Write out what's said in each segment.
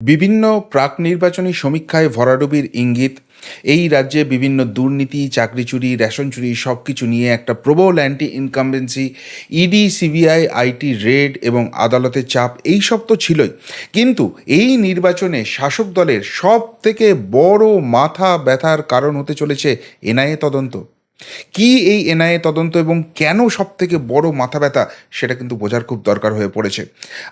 বিভিন্ন প্রাক নির্বাচনী সমীক্ষায় ভরাডুবির ইঙ্গিত, এই রাজ্যে বিভিন্ন দুর্নীতি, চাকরি চুরি, রেশন চুরি সব কিছু নিয়ে একটা প্রবল anti incumbency ED CBI IT raid এবং আদালতের চাপ, এই সব তো ছিলই। কিন্তু এই নির্বাচনে শাসক দলের সব থেকে বড় মাথা ব্যথার কারণ হতে চলেছে এনআইএ তদন্ত। কি এই এনআইএ তদন্ত এবং কেন সব থেকে বড় মাথা ব্যথা সেটা কিন্তু বোঝার খুব দরকার হয়ে পড়েছে।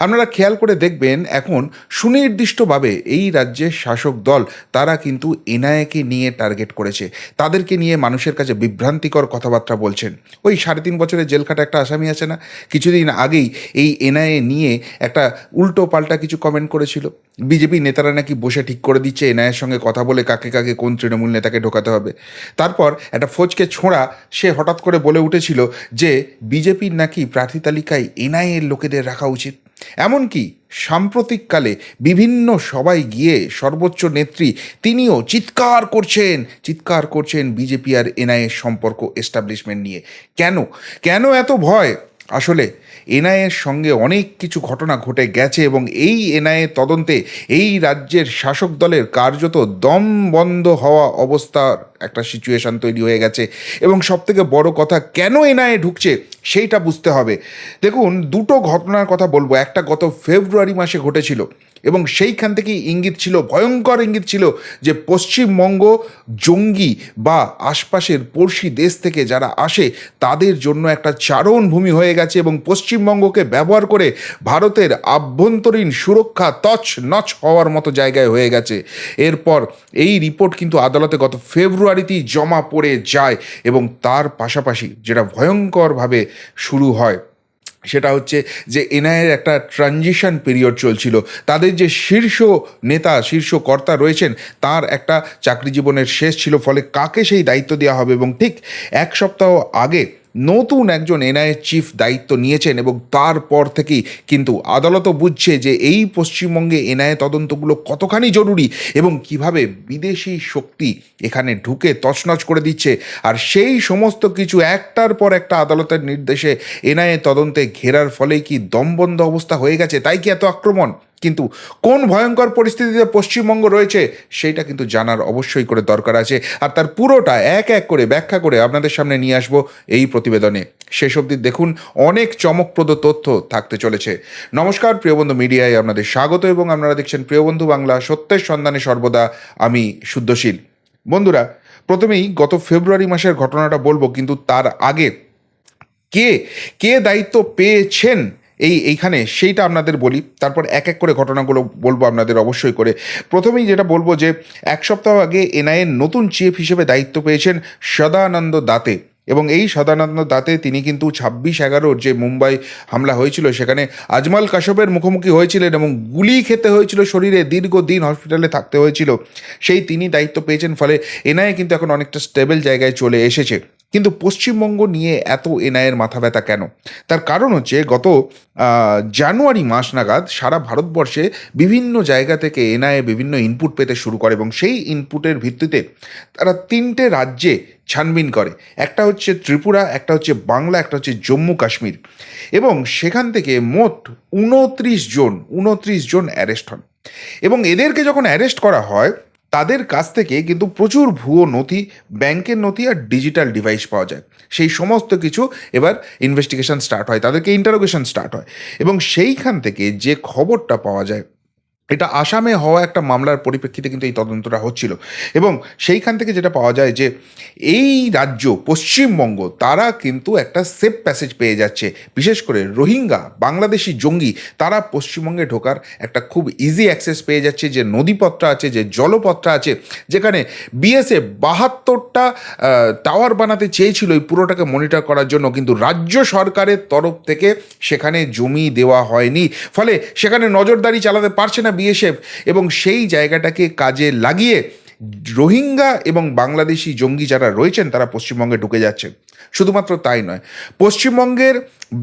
আপনারা খেয়াল করে দেখবেন, এখন সুনির্দিষ্টভাবে এই রাজ্যের শাসক দল তারা কিন্তু এনআইএকে নিয়ে টার্গেট করেছে। তাদেরকে নিয়ে মানুষের কাছে বিভ্রান্তিকর কথাবার্তা বলছেন। ওই সাড়ে তিন বছরের জেল খাটা একটা আসামি আছে না? কিছুদিন আগেই এই এনআইএ নিয়ে একটা উল্টো পাল্টা কিছু কমেন্ট করেছিল। বিজেপি নেতারা নাকি বসে ঠিক করে দিচ্ছে এনআইয়ের সঙ্গে কথা বলে কাকে কাকে কোন তৃণমূল নেতাকে ঢোকাতে হবে। তারপর একটা ফৌজকে ছোঁড়া সে হঠাৎ করে বলে উঠেছিল যে বিজেপির নাকি প্রার্থী তালিকায় এনআইএর লোকেদের রাখা উচিত। এমনকি সাম্প্রতিককালে বিভিন্ন সবাই গিয়ে সর্বোচ্চ নেত্রী তিনিও চিৎকার করছেন চিৎকার করছেন বিজেপি আর এনআইএর সম্পর্ক এস্টাবলিশমেন্ট নিয়ে। কেন? কেন এত ভয়? আসলে এনআইএর সঙ্গে অনেক কিছু ঘটনা ঘটে গেছে এবং এই এনআইএ তদন্তে এই রাজ্যের শাসক দলের কার্যত দম বন্ধ হওয়া অবস্থার একটা সিচুয়েশান তৈরি হয়ে গেছে। এবং সবথেকে বড় কথা, কেন এনআইএ ঢুকছে সেইটা বুঝতে হবে। দেখুন, দুটো ঘটনার কথা বলব। একটা গত ফেব্রুয়ারি মাসে ঘটেছিল। এবং সেইখান থেকেই ইঙ্গিত ছিল, ভয়ঙ্কর ইঙ্গিত ছিল যে পশ্চিমবঙ্গ জঙ্গি বা আশপাশের পড়শি দেশ থেকে যারা আসে, তাদের জন্য একটা চারণভূমি হয়ে গেছে এবং পশ্চিমবঙ্গকে ব্যবহার করে ভারতের আভ্যন্তরীণ সুরক্ষা তছ নছ হওয়ার মতো জায়গায় হয়ে গেছে। এরপর এই রিপোর্ট কিন্তু আদালতে গত ফেব্রুয়ারিতেই জমা পড়ে যায় এবং তার পাশাপাশি যেটা ভয়ঙ্করভাবে শুরু হয় সেটা হচ্ছে যে এনআইয়ের একটা ট্রানজিশন পিরিয়ড চলছিল। তাদের যে শীর্ষ নেতা, শীর্ষ কর্তা রয়েছেন, তার একটা চাকরি জীবনের শেষ ছিল, ফলে কাকে সেই দায়িত্ব দেওয়া হবে? এবং ঠিক এক সপ্তাহ আগে নতুন একজন এনআইএ চিফ দায়িত্ব নিয়েছেন এবং তারপর থেকেই কিন্তু আদালতও বুঝছে যে এই পশ্চিমবঙ্গে এনআইএ তদন্তগুলো কতখানি জরুরি এবং কীভাবে বিদেশি শক্তি এখানে ঢুকে তছনছ করে দিচ্ছে। আর সেই সমস্ত কিছু একটার পর একটা আদালতের নির্দেশে এনআইএ তদন্তে ঘেরার ফলেই কি দমবন্ধ অবস্থা হয়ে গেছে, তাই কি এত আক্রমণ? কিন্তু কোন ভয়ঙ্কর পরিস্থিতিতে পশ্চিমবঙ্গ রয়েছে, সেইটা কিন্তু জানার অবশ্যই করে দরকার আছে। আর তার পুরোটা এক এক করে ব্যাখ্যা করে আপনাদের সামনে নিয়ে আসব এই প্রতিবেদনে। শেষ অবধি দেখুন, অনেক চমকপ্রদ তথ্য থাকতে চলেছে। নমস্কার প্রিয়বন্ধু মিডিয়ায় আপনাদের স্বাগত এবং আপনারা দেখছেন প্রিয়বন্ধু বাংলা, সত্যের সন্ধানে সর্বদা আমি শুদ্ধশীল। বন্ধুরা, প্রথমেই গত ফেব্রুয়ারি মাসের ঘটনাটা বলব, কিন্তু তার আগে কে কে দায়িত্ব পেয়েছেন এই, এইখানে সেইটা আপনাদের বলি। তারপর এক এক করে ঘটনাগুলো বলব আপনাদের অবশ্যই করে। প্রথমেই যেটা বলব যে, এক সপ্তাহ আগে এনআইএর নতুন চিফ হিসেবে দায়িত্ব পেয়েছেন সদানন্দ দাতে। এবং এই সদানন্দ দাতে তিনি কিন্তু ছাব্বিশ এগারোর যে মুম্বাই হামলা হয়েছিল, সেখানে আজমাল কাশবের মুখোমুখি হয়েছিলেন এবং গুলি খেতে হয়েছিল শরীরে, দীর্ঘদিন হসপিটালে থাকতে হয়েছিল। সেই তিনি দায়িত্ব পেয়েছেন, ফলে এনআইএ কিন্তু এখন অনেকটা স্টেবল জায়গায় চলে এসেছে। কিন্তু পশ্চিমবঙ্গ নিয়ে এত এনআইয়ের মাথা ব্যথা কেন? তার কারণ হচ্ছে গত জানুয়ারি মাস নাগাদ সারা ভারতবর্ষে বিভিন্ন জায়গা থেকে এনআইএ বিভিন্ন ইনপুট পেতে শুরু করে এবং সেই ইনপুটের ভিত্তিতে তারা তিনটে রাজ্যে ছানবিন করে। একটা হচ্ছে ত্রিপুরা, একটা হচ্ছে বাংলা, একটা হচ্ছে জম্মু কাশ্মীর এবং সেখান থেকে মোট উনত্রিশ জন উনত্রিশ জন অ্যারেস্ট হন। এবং এদেরকে যখন অ্যারেস্ট করা হয় তাদের কাছ থেকে কিন্তু প্রচুর ভুয়ো নথি, ব্যাংকের নথি আর ডিজিটাল ডিভাইস পাওয়া যায়। সেই সমস্ত কিছু এবার ইনভেস্টিগেশন স্টার্ট হয়, তাদেরকে ইন্টারোগেশন স্টার্ট হয়। এবং সেইখান থেকে যে খবরটা পাওয়া যায় এটা আসামে হওয়া একটা মামলার পরিপ্রেক্ষিতে কিন্তু এই তদন্তটা হচ্ছিল। এবং সেইখান থেকে যেটা পাওয়া যায় যে, এই রাজ্য, পশ্চিমবঙ্গ, তারা কিন্তু একটা সেফ প্যাসেজ পেয়ে যাচ্ছে। বিশেষ করে রোহিঙ্গা, বাংলাদেশি জঙ্গি, তারা পশ্চিমবঙ্গে ঢোকার একটা খুব ইজি অ্যাক্সেস পেয়ে যাচ্ছে। যে নদীপথটা আছে, যে জলপথটা আছে, যেখানে বিএসএফ বাহাত্তরটা টাওয়ার বানাতে চেয়েছিল এই পুরোটাকে মনিটর করার জন্য। কিন্তু রাজ্য সরকারের তরফ থেকে সেখানে জমি দেওয়া হয়নি। ফলে সেখানে নজরদারি চালাতে পারছে না বিএসএফ এবং সেই জায়গাটাকে কাজে লাগিয়ে রোহিঙ্গা এবং বাংলাদেশি জঙ্গি যারা রয়েছেন, তারা পশ্চিমবঙ্গে ঢুকে যাচ্ছে শুধুমাত্র তাই নয়, পশ্চিমবঙ্গের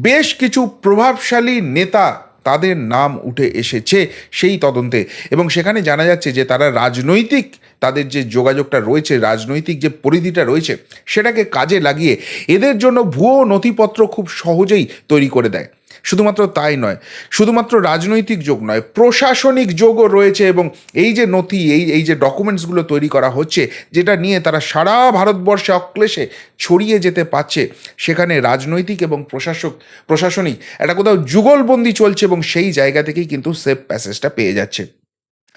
বেশ কিছু প্রভাবশালী নেতা তাদের নাম উঠে এসেছে সেই তদন্তে এবং সেখানে জানা যাচ্ছে যে তারা রাজনৈতিক তাদের যে যোগাযোগটা রয়েছে, রাজনৈতিক যে পরিধিটা রয়েছে, সেটাকে কাজে লাগিয়ে এদের জন্য ভুয়ো নথিপত্র খুব সহজেই তৈরি করে দেয়। শুধুমাত্র তাই নয়, শুধুমাত্র রাজনৈতিক যোগ নয়, প্রশাসনিক যোগও রয়েছে এবং এই যে নথি, এই এই যে ডকুমেন্টসগুলো তৈরি করা হচ্ছে, যেটা নিয়ে তারা সারা ভারতবর্ষে অক্লেশে ছড়িয়ে যেতে পারছে, সেখানে রাজনৈতিক এবং প্রশাসক, প্রশাসনিক, একটা কোথাও যুগলবন্দি চলছে এবং সেই জায়গা থেকেই কিন্তু সেফ প্যাসেজটা পেয়ে যাচ্ছে।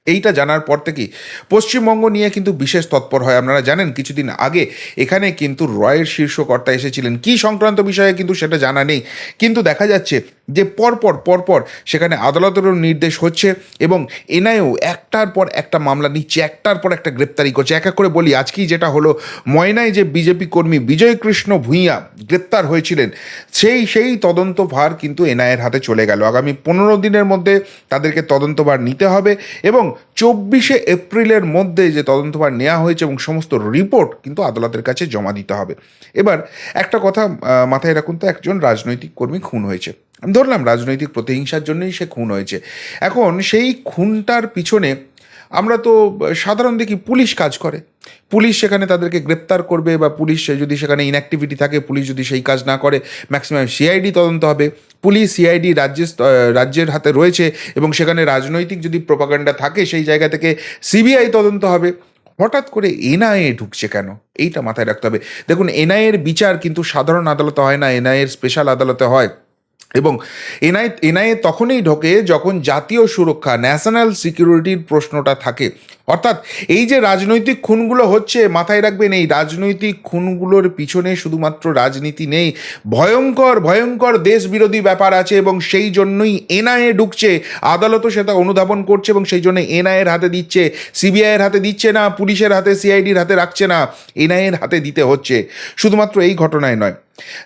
এইটা জানার পর থেকেই পশ্চিমবঙ্গ নিয়ে কিন্তু বিশেষ তৎপর হয়। আপনারা জানেন, কিছুদিন আগে এখানে কিন্তু রয়ের শীর্ষকর্তা এসেছিলেন। কি সংক্রান্ত বিষয়ে কিন্তু সেটা জানা নেই। কিন্তু দেখা যাচ্ছে যে পরপর পরপর সেখানে আদালতেরও নির্দেশ হচ্ছে এবং এনআইও একটার পর একটা মামলা নিচ্ছে, একটার পর একটা গ্রেপ্তারি করছে। এক এক করে বলি, আজকেই যেটা হলো, ময়নায় যে বিজেপি কর্মী বিজয় কৃষ্ণ ভূঁইয়া গ্রেপ্তার হয়েছিলেন, সেই সেই তদন্তভার কিন্তু এনআইয়ের হাতে চলে গেল। আগামী পনেরো দিনের মধ্যে তাদেরকে তদন্তভার নিতে হবে এবং চব্বিশে এপ্রিলের মধ্যে যে তদন্তভার নেওয়া হয়েছে এবং সমস্ত রিপোর্ট কিন্তু আদালতের কাছে জমা দিতে হবে। এবার একটা কথা মাথায় রাখুন তো, একজন রাজনৈতিক কর্মী খুন হয়েছে। আমি ধরলাম, রাজনৈতিক প্রতিহিংসার জন্যই সে খুন হয়েছে। এখন সেই খুনটার পিছনে আমরা তো সাধারণ দেখি পুলিশ কাজ করে। পুলিশ সেখানে তাদেরকে গ্রেপ্তার করবে বা পুলিশ যদি সেখানে ইনঅ্যাক্টিভিটি থাকে, পুলিশ যদি সেই কাজ না করে ম্যাক্সিমাম সিআইডি তদন্ত হবে। পুলিশ সিআইডি রাজ্যের রাজ্যের হাতে রয়েছে এবং সেখানে রাজনৈতিক যদি প্রপাগান্ডা থাকে, সেই জায়গা থেকে সিবিআই তদন্ত হবে। হঠাৎ করে এনআইএ ঢুকছে কেন? এইটা মাথায় রাখতে হবে। দেখুন এনআইএর বিচার কিন্তু সাধারণ আদালতে হয় না। এনআইএর স্পেশাল আদালতে হয়। এবং এনআই, এনআইএ তখনই ঢোকে যখন জাতীয় সুরক্ষা ন্যাশনাল সিকিউরিটির প্রশ্নটা থাকে। অর্থাৎ এই যে রাজনৈতিক খুনগুলো হচ্ছে, মাথায় রাখবেন এই রাজনৈতিক খুনগুলোর পিছনে শুধুমাত্র রাজনীতি নেই, ভয়ঙ্কর ভয়ঙ্কর দেশ বিরোধী ব্যাপার আছে এবং সেই জন্যই এনআইএ ঢুকছে। আদালতও সেটা অনুধাবন করছে এবং সেই জন্য এনআইএর হাতে দিচ্ছে। সিবিআইয়ের হাতে দিচ্ছে না, পুলিশের হাতে, সিআইডির হাতে রাখছে না, এনআইএর হাতে দিতে হচ্ছে। শুধুমাত্র এই ঘটনায় নয়।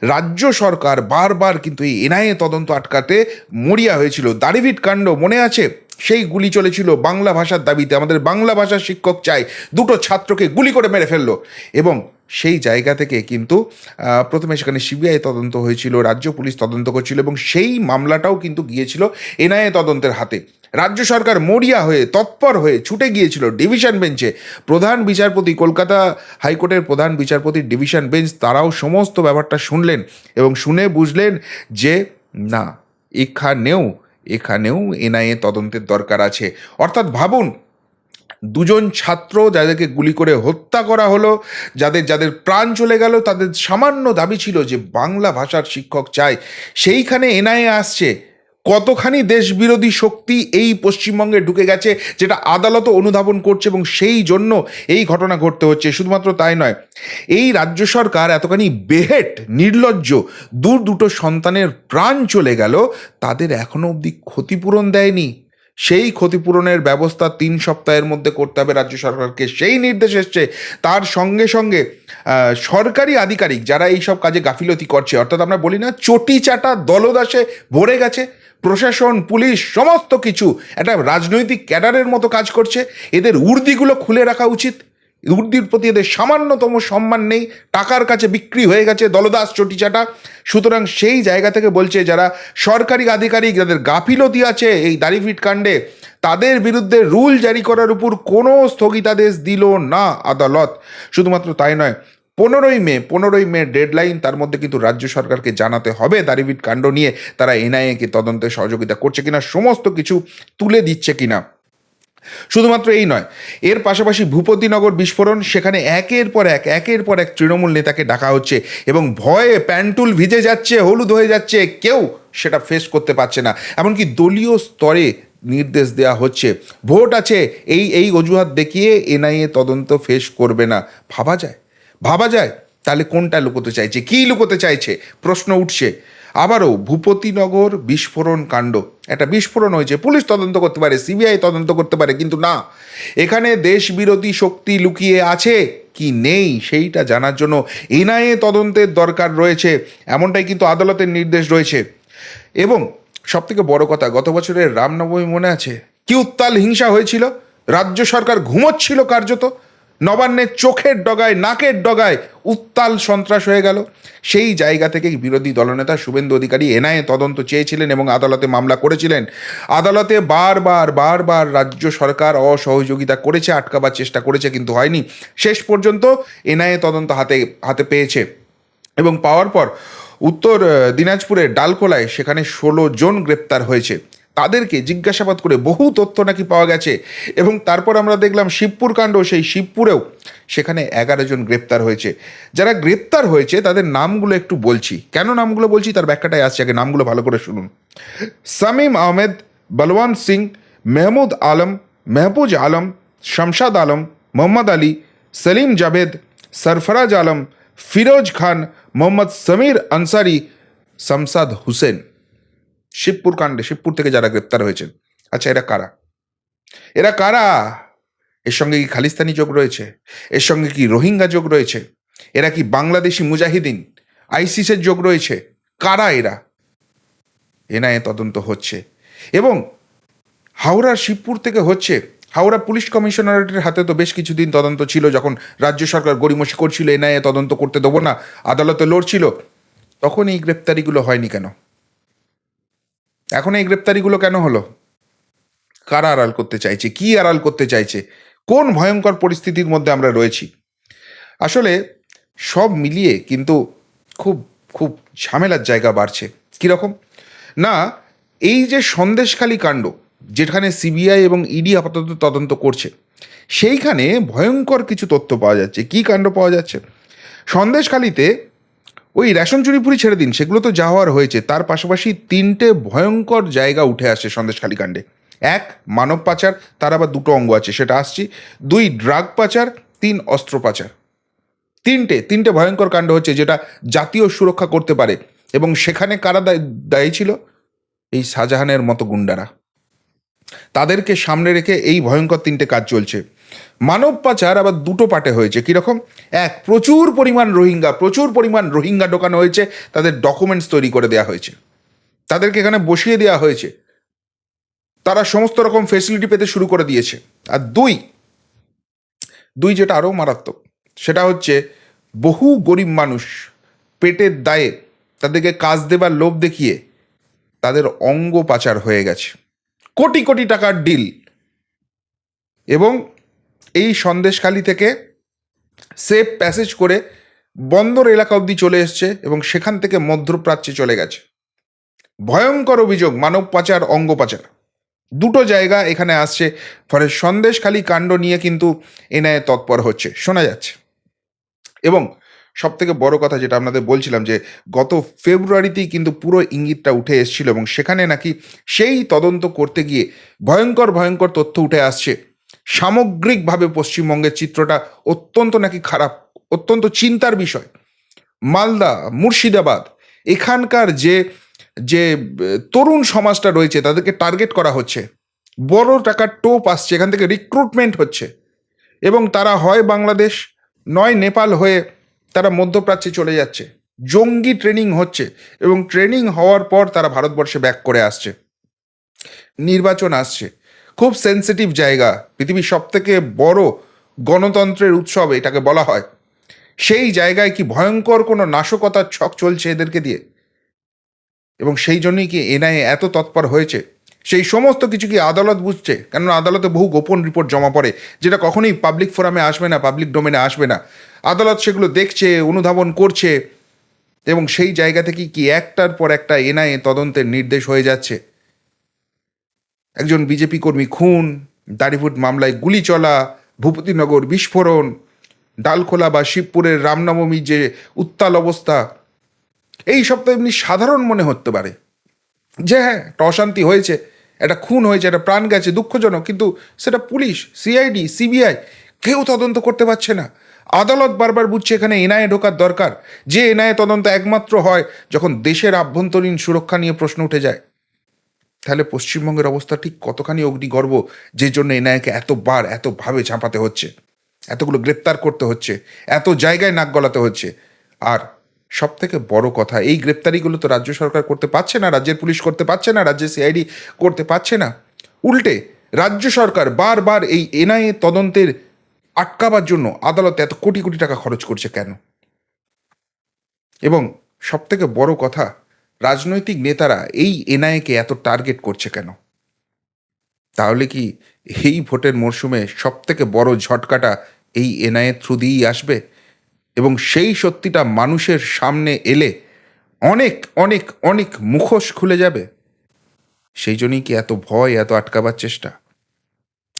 রাজ্য সরকার বারবার কিন্তু এই এনআইএ তদন্ত আটকাতে মরিয়া হয়েছিল। দারিভিট কাণ্ড মনে আছে? সেই গুলি চলেছিল বাংলা ভাষার দাবিতে। আমাদের বাংলা ভাষার শিক্ষক চাই। দুটো ছাত্রকে গুলি করে মেরে ফেলল। এবং সেই জায়গা থেকে কিন্তু প্রথমে সেখানে সিবিআই তদন্ত হয়েছিল, রাজ্য পুলিশ তদন্ত করছিল এবং সেই মামলাটাও কিন্তু গিয়েছিল এনআইএ তদন্তের হাতে। রাজ্য সরকার মরিয়া হয়ে, তৎপর হয়ে ছুটে গিয়েছিল ডিভিশন বেঞ্চে। প্রধান বিচারপতি, কলকাতা হাইকোর্টের প্রধান বিচারপতির ডিভিশন বেঞ্চ, তারাও সমস্ত ব্যাপারটা শুনলেন এবং শুনে বুঝলেন যে, না, এখানেও এখানেও এনআইএ তদন্তের দরকার আছে। অর্থাৎ ভাবুন দুজন ছাত্র যাদেরকে গুলি করে হত্যা করা হলো, যাদের যাদের প্রাণ চলে গেল, তাদের সামান্য দাবি ছিল যে বাংলা ভাষার শিক্ষক চাই। সেইখানে এনআইএ আসছে। কতখানি দেশবিরোধী শক্তি এই পশ্চিমবঙ্গে ঢুকে গেছে, যেটা আদালতও অনুধাবন করছে এবং সেই জন্য এই ঘটনা ঘটতে হচ্ছে। শুধুমাত্র তাই নয়, এই রাজ্য সরকার এতখানি বেহেট, নির্লজ্জ, দূর দুটো সন্তানের প্রাণ চলে গেল, তাদের এখনও অবধি ক্ষতিপূরণ দেয়নি। সেই ক্ষতিপূরণের ব্যবস্থা তিন সপ্তাহের মধ্যে করতে হবে রাজ্য সরকারকে। সেই নির্দেশ এসছে। তার সঙ্গে সঙ্গে সরকারি আধিকারিক যারা এই সব কাজে গাফিলতি করছে, অর্থাৎ আমরা বলি না চটি চাটা দলদাসে ভরে গেছে, প্রশাসন, পুলিশ, সমস্ত কিছু, একটা রাজনৈতিক ক্যাডারের মতো কাজ করছে। এদের উর্দিগুলো খুলে রাখা উচিত। উর্দির প্রতি এদের সামান্যতম সম্মান নেই, টাকার কাছে বিক্রি হয়ে গেছে দলদাস চটিচাটা। সুতরাং সেই জায়গা থেকে বলছে যারা সরকারি আধিকারিক, যাদের গাফিলতি আছে এই দাড়িভিট কাণ্ডে, তাদের বিরুদ্ধে রুল জারি করার উপর কোনো স্থগিতাদেশ দিল না আদালত। শুধুমাত্র তাই নয়, পনেরোই মে পনেরোই মে ডেডলাইন, তার মধ্যে কিন্তু রাজ্য সরকারকে জানাতে হবে দাড়িভিট কাণ্ড নিয়ে, তারা এনআইএকে তদন্তে সহযোগিতা করছে কিনা, সমস্ত কিছু তুলে দিচ্ছে কিনা। শুধুমাত্র এই নয়, এর পাশাপাশি ভূপতিনগর বিস্ফোরণ, সেখানে একের পর এক, একের পর এক তৃণমূল নেতাকে ডাকা হচ্ছে এবং ভয়ে প্যান্টুল ভিজে যাচ্ছে, হলুদ হয়ে যাচ্ছে, কেউ সেটা ফেস করতে পারছে না। এমনকি দলীয় স্তরে নির্দেশ দেওয়া হচ্ছে। ভোট আছে, এই এই অজুহাত দেখিয়ে এনআইএ তদন্ত ফেস করবে না। ভাবা যায় ভাবা যায়, তাহলে কোনটা লুকোতে চাইছে, কী লুকোতে চাইছে? প্রশ্ন উঠছে। আবারও ভূপতিনগর বিস্ফোরণ কাণ্ড। একটা বিস্ফোরণ হয়েছে, পুলিশ তদন্ত করতে পারে, সিবিআই তদন্ত করতে পারে, কিন্তু না। এখানে দেশ বিরোধী শক্তি লুকিয়ে আছে, কি নেই সেইটা জানার জন্য এনআইএ তদন্তের দরকার রয়েছে, এমনটাই কিন্তু আদালতের নির্দেশ রয়েছে। এবং সবথেকে বড় কথা, গত বছরের রামনবমী মনে আছে? কি উত্তাল হিংসা হয়েছিল? রাজ্য সরকার ঘুমোচ্ছিল কার্যত? নবান্নের চোখের ডগায়, নাকের ডগায় উত্তাল সন্ত্রাস হয়ে গেল। সেই জায়গা থেকে বিরোধী দলনেতা শুভেন্দু অধিকারী এনআইএ তদন্ত চেয়েছিলেন এবং আদালতে মামলা করেছিলেন। আদালতে বারবার বারবার রাজ্য সরকার অসহযোগিতা করেছে, আটকাবার চেষ্টা করেছে, কিন্তু হয়নি। শেষ পর্যন্ত এনআইএ তদন্ত হাতে হাতে পেয়েছে এবং পাওয়ার পর উত্তর দিনাজপুরের ডালখোলায় সেখানে ষোলো জন গ্রেপ্তার হয়েছে। তাদেরকে জিজ্ঞাসাবাদ করে বহু তথ্য নাকি পাওয়া গেছে। এবং তারপর আমরা দেখলাম শিবপুর কাণ্ড, সেই শিবপুরেও সেখানে এগারো জন গ্রেপ্তার হয়েছে। যারা গ্রেপ্তার হয়েছে, তাদের নামগুলো একটু বলছি। কেন নামগুলো বলছি? তার ব্যাখ্যাটাই আসছে আগে, নামগুলো ভালো করে শুনুন। সামিম আহমেদ, বলওয়ান সিং, মেহমুদ আলম মেহবুজ আলম শমশাদ আলম, মোহাম্মদ আলী, সলিম জাভেদ, সরফরাজ আলম, ফিরোজ খান, মোহাম্মদ সমীর আনসারি, শামসাদ হুসেন। শিবপুর কাণ্ডে, শিবপুর থেকে যারা গ্রেপ্তার হয়েছেন। আচ্ছা এরা কারা? এরা কারা? এর সঙ্গে কি খালিস্তানি যোগ রয়েছে? এর সঙ্গে কি রোহিঙ্গা যোগ রয়েছে? এরা কি বাংলাদেশি মুজাহিদিন? আইসিসের যোগ রয়েছে? কারা এরা? এনআইএ তদন্ত হচ্ছে। এবং হাওড়ার শিবপুর থেকে হচ্ছে, হাওড়া পুলিশ কমিশনারেটের হাতে তো বেশ কিছুদিন তদন্ত ছিল, যখন রাজ্য সরকার গড়িমসি করছিল এনআইএ তদন্ত করতে দেবো না, আদালতে লড়ছিল। তখন এই গ্রেপ্তারিগুলো হয়নি কেন? এখন এই গ্রেপ্তারিগুলো কেন হলো? কারা আড়াল করতে চাইছে? কি আড়াল করতে চাইছে? কোন ভয়ঙ্কর পরিস্থিতির মধ্যে আমরা রয়েছি? আসলে সব মিলিয়ে কিন্তু খুব খুব ঝামেলার জায়গা বাড়ছে। কীরকম? না, এই যে সন্দেশখালী কাণ্ড, যেখানে সিবিআই এবং ইডি আপাতত তদন্ত করছে, সেইখানে ভয়ঙ্কর কিছু তথ্য পাওয়া যাচ্ছে। কি কাণ্ড পাওয়া যাচ্ছে? সন্দেশখালীতে ওই রেশন চুরিপুরি ছেড়ে দিন, সেগুলো তো যা হওয়ার হয়েছে। তার পাশাপাশি তিনটে ভয়ঙ্কর জায়গা উঠে আসে সন্দেশখালী কাণ্ডে। এক, মানব পাচার, তার আবার দুটো অঙ্গ আছে, সেটা আসছি। দুই, ড্রাগ পাচার, তিন, অস্ত্র পাচার। তিনটে তিনটে ভয়ঙ্কর কাণ্ড হচ্ছে, যেটা জাতীয় সুরক্ষা করতে পারে। এবং সেখানে কারা দায়ী ছিল? এই শাহজাহানের মতো গুন্ডারা। তাদেরকে সামনে রেখে এই ভয়ঙ্কর তিনটে কাজ চলছে। মানব পাচার আবার দুটো পাটে হয়েছে, কীরকম? এক, প্রচুর পরিমাণ রোহিঙ্গা, প্রচুর পরিমাণ রোহিঙ্গা ঢোকানো হয়েছে, তাদের ডকুমেন্টস তৈরি করে দেওয়া হয়েছে। তাদেরকে এখানে বসিয়ে দেওয়া হয়েছে। তারা সমস্ত রকম ফেসিলিটি পেতে শুরু করে দিয়েছে। আর দুই দুই যেটা আরও মারাত্মক, সেটা হচ্ছে বহু গরিব মানুষ পেটের দায়ে তাদেরকে কাজ দেবার লোভ দেখিয়ে তাদের অঙ্গ পাচার হয়ে গেছে। কোটি কোটি টাকার ডিল এবং এই সন্দেশখালি থেকে সেফ প্যাসেজ করে বন্দর এলাকা অবধি চলে এসছে এবং সেখান থেকে মধ্যপ্রাচ্যে চলে গেছে। ভয়ঙ্কর অভিযোগ, মানব পাচার, অঙ্গ পাচার। দুটো জায়গা এখানে আসছে, ফলে সন্দেশখালি কাণ্ড নিয়ে কিন্তু এনআইএ তৎপর হচ্ছে, শোনা যাচ্ছে। এবং সব থেকে বড় কথা যেটা আপনাদের বলছিলাম যে, গত ফেব্রুয়ারিতেই কিন্তু পুরো ইঙ্গিতটা উঠে এসেছিল এবং সেখানে নাকি সেই তদন্ত করতে গিয়ে ভয়ঙ্কর ভয়ঙ্কর তথ্য উঠে আসছে। সামগ্রিকভাবে পশ্চিমবঙ্গের চিত্রটা অত্যন্ত নাকি খারাপ, অত্যন্ত চিন্তার বিষয়। মালদা, মুর্শিদাবাদ, এখানকার যে যে, তরুণ সমাজটা রয়েছে, তাদেরকে টার্গেট করা হচ্ছে। বড় টাকার টোপ আসছে, এখান থেকে রিক্রুটমেন্ট হচ্ছে। এবং তারা হয় বাংলাদেশ, নয় নেপাল হয়ে তারা মধ্যপ্রাচ্যে চলে যাচ্ছে। জঙ্গি ট্রেনিং হচ্ছে এবং ট্রেনিং হওয়ার পর তারা ভারতবর্ষে ব্যাক করে আসছে। নির্বাচন আসছে। খুব সেন্সিটিভ জায়গা, পৃথিবীর সব থেকে বড় গণতন্ত্রের উৎসব এটাকে বলা হয়। সেই জায়গায় কি ভয়ঙ্কর কোনো নাশকতার ছক চলছে এদেরকে দিয়ে? এবং সেই জন্যই কি এনআইএ এত তৎপর হয়েছে? সেই সমস্ত কিছু কি আদালত বুঝছে? কেননা আদালতে বহু গোপন রিপোর্ট জমা পড়ে, যেটা কখনোই পাবলিক ফোরামে আসবে না পাবলিক ডোমেনে আসবে না। আদালত সেগুলো দেখছে, অনুধাবন করছে, এবং সেই জায়গা থেকে কি একটার পর একটা এনআইএ তদন্তের নির্দেশ হয়ে যাচ্ছে। একজন বিজেপি কর্মী খুন, দাড়িভুট মামলায় গুলি চলা, ভূপতিনগর বিস্ফোরণ, ডালখোলা বা শিবপুরের রামনবমী যে উত্তাল অবস্থা, এই সব তো এমনি সাধারণ মনে হতে পারে। যে হ্যাঁ একটা অশান্তি হয়েছে, একটা খুন হয়েছে, একটা প্রাণ গেছে, দুঃখজনক, কিন্তু সেটা পুলিশ, সিআইডি, সিবিআই, কেউ তদন্ত করতে পারছে না। আদালত বারবার বুঝছে এখানে এনআইএ ঢোকার দরকার। যে এনআইএ তদন্ত একমাত্র হয় যখন দেশের আভ্যন্তরীণ সুরক্ষা নিয়ে প্রশ্ন উঠে যায়। তাহলে পশ্চিমবঙ্গের অবস্থা ঠিক কতখানি অগ্নিগর্ভ যে জন্য এনআইএকে এতবার, এতভাবে ঝাঁপাতে হচ্ছে? এতগুলো গ্রেপ্তার করতে হচ্ছে, এত জায়গায় নাক গলাতে হচ্ছে। আর সব থেকে বড় কথা, এই গ্রেপ্তারিগুলো তো রাজ্য সরকার করতে পারছে না, রাজ্যের পুলিশ করতে পারছে না, রাজ্যের সিআইডি করতে পারছে না। উল্টে রাজ্য সরকার বারবার এই এনআইএ তদন্তের আটকাবার জন্য আদালতে এত কোটি কোটি টাকা খরচ করছে কেন? এবং সব থেকে বড় কথা রাজনৈতিক নেতারা এই এনআইএকে এত টার্গেট করছে কেন? তাহলে কি এই ভোটের মরশুমে সব থেকে বড় ঝটকাটা এই এনআইএ থ্রু দিয়েই আসবে? এবং সেই সত্যিটা মানুষের সামনে এলে অনেক অনেক অনেক মুখোশ খুলে যাবে? সেই জন্যই কি এত ভয়, এত আটকাবার চেষ্টা?